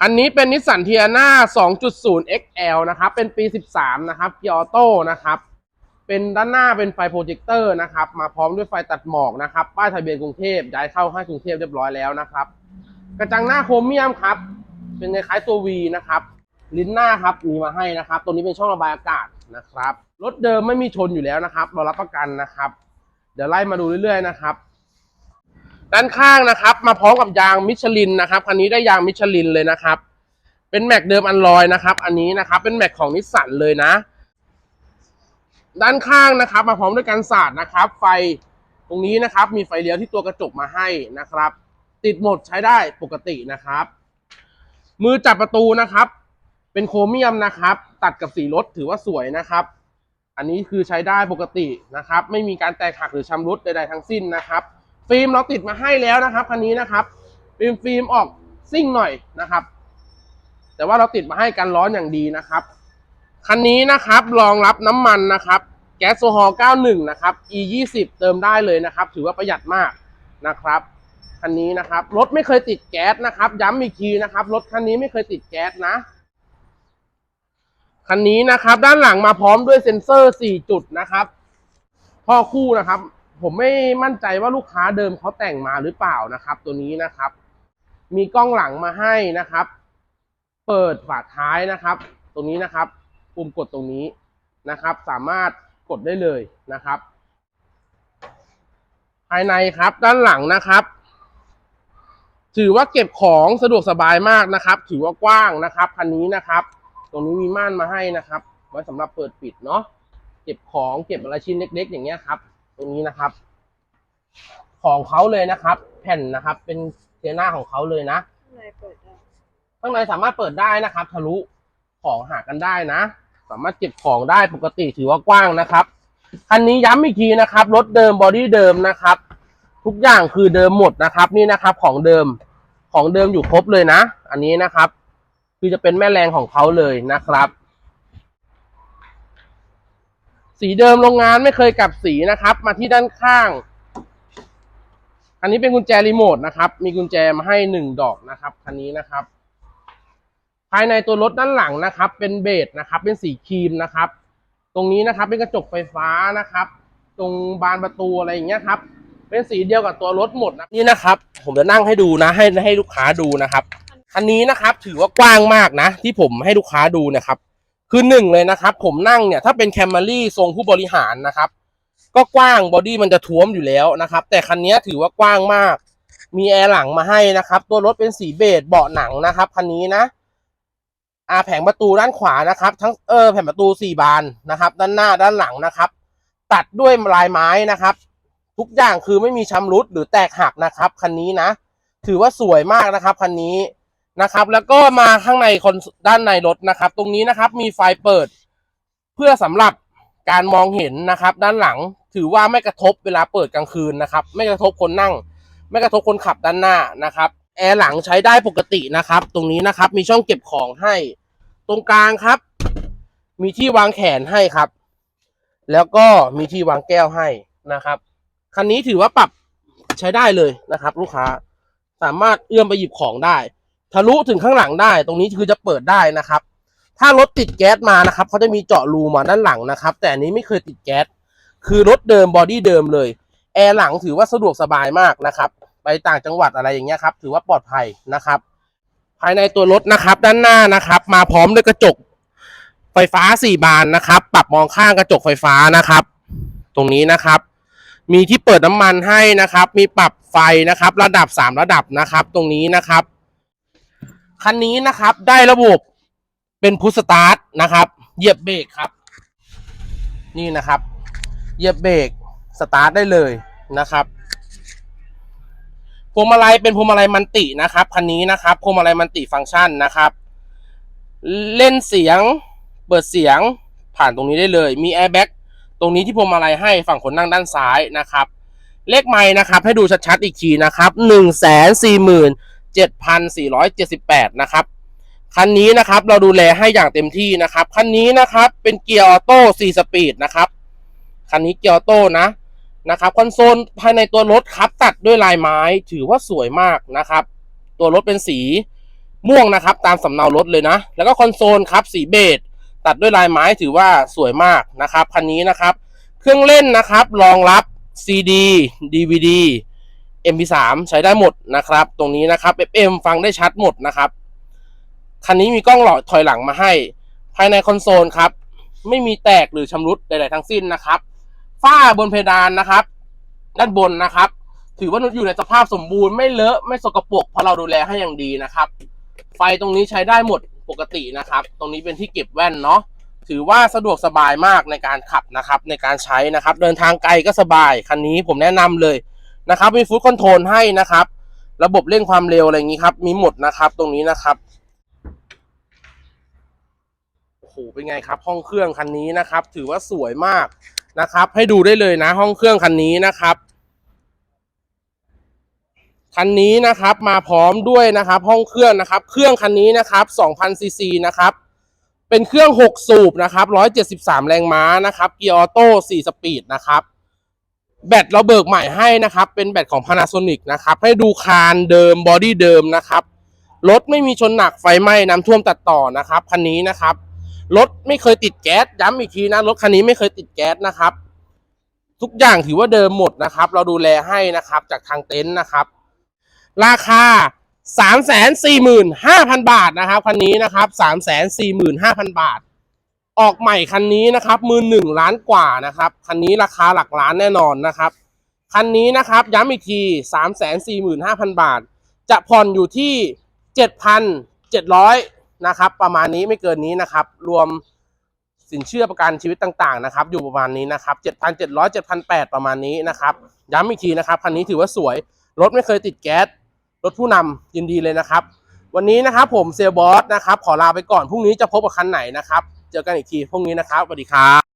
คันนี้เป็นนิสสันเทียนา2.0 XL นะครับ เป็นปี 13 นะครับเกียร์ออโต้นะครับ เป็นด้านหน้าเป็นไฟโปรเจคเตอร์นะครับ มาพร้อมด้วยไฟตัดหมอกนะครับ ป้ายทะเบียนกรุงเทพย้ายเข้าให้กรุงเทพเรียบร้อยแล้วนะครับ กระจังหน้าโครเมียมครับ เป็นคล้ายตัว V นะครับ ลิ้นหน้าครับมีมาให้นะครับ ตัวนี้เป็นช่องระบายอากาศนะครับ รถเดิมไม่มีชนอยู่แล้วนะครับ เรารับประกันนะครับ เดี๋ยวไล่มาดูเรื่อยๆนะครับ ด้านข้างนะครับ มาพร้อมกับยางมิชลินนะครับคันนี้ได้ยางมิชลินเลยนะครับ เป็นแม็กเดิมอันลอยนะครับ อันนี้นะครับเป็นแม็กของนิสสันเลยนะ ด้านข้างนะครับ มาพร้อมด้วยกันศาสตร์นะครับ ไฟตรงนี้นะครับ มีไฟเลี้ยวที่ตัวกระจกมาให้นะครับ ติดหมดใช้ได้ปกตินะครับ มือจับประตูนะครับ เป็นโครเมียมนะครับ ตัดกับสีรถถือว่าสวยนะครับ อันนี้คือใช้ได้ปกตินะครับ ไม่มีการแตกหักหรือชำรุดใดๆทั้งสิ้นนะครับ ฟิล์มเราติดมาให้แล้วนะครับคันนี้นะครับเป็นฟิล์มออกซิ่งหน่อยนะครับ แต่ว่าเราติดมาให้กันร้อนอย่างดีนะครับคันนี้นะครับรองรับน้ำมันนะครับแก๊สโซฮอล์91 นะครับ e 20เติมได้เลยนะครับ ถือว่าประหยัดมากนะครับคันนี้นะครับรถไม่เคยติดแก๊สนะครับ ย้ำอีกทีนะครับรถคันนี้ไม่เคยติดแก๊สนะคันนี้นะครับ ด้านหลังมาพร้อมด้วยเซ็นเซอร์ 4 จุดนะครับ พ่อคู่นะครับ ผมไม่มั่นใจว่าลูกค้าเดิมเขาแต่งมาหรือเปล่านะครับ ตัวนี้นะครับ มีกล้องหลังมาให้นะครับ เปิดฝาท้ายนะครับ ตรงนี้นะครับ ปุ่มกดตรงนี้นะครับ สามารถกดได้เลยนะครับ ภายในครับด้านหลังนะครับ ถือว่าเก็บของสะดวกสบายมากนะครับ ถือว่ากว้างนะครับคันนี้นะครับ ตรงนี้มีม่านมาให้นะครับ ไว้สำหรับเปิดปิดเนาะเก็บของเก็บอะไรชิ้นเล็ก ๆ อย่างเงี้ยครับ ตรงนี้นะครับ ของเขาเลยนะครับ แผ่นนะครับ เป็นเทหน้าของเขาเลยนะข้างในเปิดได้ข้างในสามารถเปิดได้นะครับ ทะลุของหากันได้นะ สามารถเก็บของได้ปกติถือว่ากว้างนะครับคันนี้ย้ำอีกทีนะครับรถเดิมบอดี้เดิมนะครับ ทุกอย่างคือเดิมหมดนะครับ นี่นะครับ ของเดิมของเดิมอยู่ครบเลยนะ อันนี้นะครับ คือจะเป็นแม่แรงของเขาเลยนะครับ สีเดิมโรงงานไม่เคยกลับสีนะครับ มาที่ด้านข้าง อันนี้เป็นกุญแจรีโมทนะครับ มีกุญแจมาให้หนึ่งดอกนะครับคันนี้นะครับ ภายในตัวรถด้านหลังนะครับ เป็นเบจนะครับ เป็นสีครีมนะครับ ตรงนี้นะครับเป็นกระจกไฟฟ้านะครับ ตรงบานประตูอะไรอย่างเงี้ยครับ เป็นสีเดียวกับตัวรถหมดนะนี่นะครับ ผมจะนั่งให้ดูนะ ให้ให้ลูกค้าดูนะครับคันนี้นะครับ ถือว่ากว้างมากนะ ที่ผมให้ลูกค้าดูนะครับ คือหนึ่งเลยนะครับ ผมนั่งเนี่ยถ้าเป็นแคมรี่ทรงผู้บริหารนะครับ ก็กว้างบอดี้มันจะท้วมอยู่แล้วนะครับ แต่คันนี้ถือว่ากว้างมาก มีแอร์หลังมาให้นะครับ ตัวรถเป็นสีเบจเบาะหนังนะครับคันนี้นะอาแผงประตูด้านขวานะครับ ทั้งเออแผงประตูสี่บานนะครับ ด้านหน้าด้านหลังนะครับ ตัดด้วยลายไม้นะครับ ทุกอย่างคือไม่มีชำรุดหรือแตกหักนะครับคันนี้นะ ถือว่าสวยมากนะครับคันนี้ นะครับ แล้วก็มาข้างในคนด้านในรถนะครับ ตรงนี้นะครับมีไฟเปิด เพื่อสำหรับการมองเห็นนะครับ ด้านหลังถือว่าไม่กระทบเวลาเปิดกลางคืนนะครับ ไม่กระทบคนนั่ง ไม่กระทบคนขับด้านหน้านะครับแอร์หลังใช้ได้ปกตินะครับ ตรงนี้นะครับมีช่องเก็บของให้ ตรงกลางครับ มีที่วางแขนให้ครับ แล้วก็มีที่วางแก้วให้นะครับคันนี้ถือว่าปรับใช้ได้เลยนะครับ ลูกค้าสามารถเอื้อมไปหยิบของได้ ทะลุถึงข้างหลังได้ ตรงนี้คือจะเปิดได้นะครับ ถ้ารถติดแก๊สมานะครับเขาจะมีเจาะรูมาด้านหลังนะครับ แต่อันนี้ไม่เคยติดแก๊สคือรถเดิมบอดี้เดิมเลยแอร์หลังถือว่าสะดวกสบายมากนะครับไปต่างจังหวัดอะไรอย่างเงี้ยครับ ถือว่าปลอดภัยนะครับ ภายในตัวรถนะครับ ด้านหน้านะครับ มาพร้อมด้วยกระจกไฟฟ้าสี่บานนะครับ ปรับมองข้างกระจกไฟฟ้านะครับ ตรงนี้นะครับ มีที่เปิดน้ำมันให้นะครับ มีปรับไฟนะครับ ระดับสามระดับนะครับ ตรงนี้นะครับ คันนี้นะครับได้ระบบเป็นพุชสตาร์ทนะครับ เหยียบเบรกครับ นี่นะครับ เหยียบเบรกสตาร์ทได้เลยนะครับพวงมาลัยเป็นพวงมาลัยมันตินะครับคันนี้นะครับพวงมาลัยมันติฟังก์ชันนะครับ เล่นเสียงเปิดเสียงผ่านตรงนี้ได้เลย มีแอร์แบ็กตรงนี้ที่พวงมาลัยให้ฝั่งคนนั่งด้านซ้ายนะครับ เลขไม้นะครับ ให้ดูชัดๆอีกทีนะครับหนึ่งแสนสี่หมื่น เจ็ดพันสี่ร้อยเจ็ดสิบแปดนะครับ คันนี้นะครับเราดูแลให้อย่างเต็มที่นะครับ คันนี้นะครับเป็นเกียร์ออโต้4สปีดนะครับ คันนี้เกียร์ออโต้นะนะครับคอนโซลภายในตัวรถครับตัดด้วยลายไม้ถือว่าสวยมากนะครับ ตัวรถเป็นสีม่วงนะครับ ตามสำเนารถเลยนะ แล้วก็คอนโซลครับสีเบจตัดด้วยลายไม้ถือว่าสวยมากนะครับคันนี้นะครับ เครื่องเล่นนะครับรองรับ CD DVD MP3 ใช้ได้หมดนะครับ ตรงนี้นะครับ FM ฟังได้ชัดหมดนะครับ คันนี้มีกล้องหลอดถอยหลังมาให้ ภายในคอนโซลครับ ไม่มีแตกหรือชำรุดใดๆทั้งสิ้นนะครับ ฝ้าบนเพดานนะครับ ด้านบนนะครับ ถือว่าอยู่ในสภาพสมบูรณ์ไม่เลอะไม่สกปรกเพราะเราดูแลให้อย่างดีนะครับ ไฟตรงนี้ใช้ได้หมดปกตินะครับ ตรงนี้เป็นที่เก็บแว่นเนาะถือว่าสะดวกสบายมากในการขับนะครับ ในการใช้นะครับ เดินทางไกลก็สบายคันนี้ผมแนะนำเลย นะครับมีฟูดคอนโทรลให้นะครับ ระบบเร่งความเร็วอะไรอย่างนี้ครับ มีหมดนะครับตรงนี้นะครับโอ้โหเป็นไงครับ ห้องเครื่องคันนี้นะครับ ถือว่าสวยมากนะครับ ให้ดูได้เลยนะ ห้องเครื่องคันนี้นะครับคันนี้นะครับมาพร้อมด้วยนะครับ ห้องเครื่องนะครับ เครื่องคันนี้นะครับ2,000ซีซีนะครับ เป็นเครื่อง 6 สูบนะครับ173 แรงม้านะครับ เกียร์ออโต้4สปีดนะครับ แบตเราเบิกใหม่ให้นะครับ เป็นแบตของ Panasonic นะครับ ให้ดูคานเดิมบอดี้เดิมนะครับ รถไม่มีชนหนักไฟไหม้น้ำท่วมตัดต่อนะครับ คันนี้นะครับ รถไม่เคยติดแก๊ส ย้ำอีกทีนะ รถคันนี้ไม่เคยติดแก๊สนะครับ ทุกอย่างถือว่าเดิมหมดนะครับ เราดูแลให้นะครับจากทางเต็นท์นะครับ ราคา 3 4 5 0 0 0 บาทนะครับ คันนี้นะครับ 3 4 5 0 0 0 บาท ออกใหม่คันนี้นะครับมือหนึ่งล้านกว่านะครับคันนี้ราคาหลักล้านแน่นอนนะครับคันนี้นะครับย้ำอีกที 3 4 5 0 0 0 บาท จะผ่อนอยู่ที่ 7,700นะครับประมาณนี้ไม่เกินนี้นะครับ รวมสินเชื่อประกันชีวิตต่างๆนะครับ อยู่ประมาณนี้นะครับ 7,700 7,800 ประมาณนี้นะครับ ย้ำอีกทีนะครับคันนี้ถือว่าสวย รถไม่เคยติดแก๊ส รถผู้นำยินดีเลยนะครับ วันนี้นะครับผมเซลบอสนะครับขอลาไปก่อนพรุ่งนี้จะพบกับคันไหนนะครับ เจอกันอีกทีพรุ่งนี้นะครับสวัสดีครับ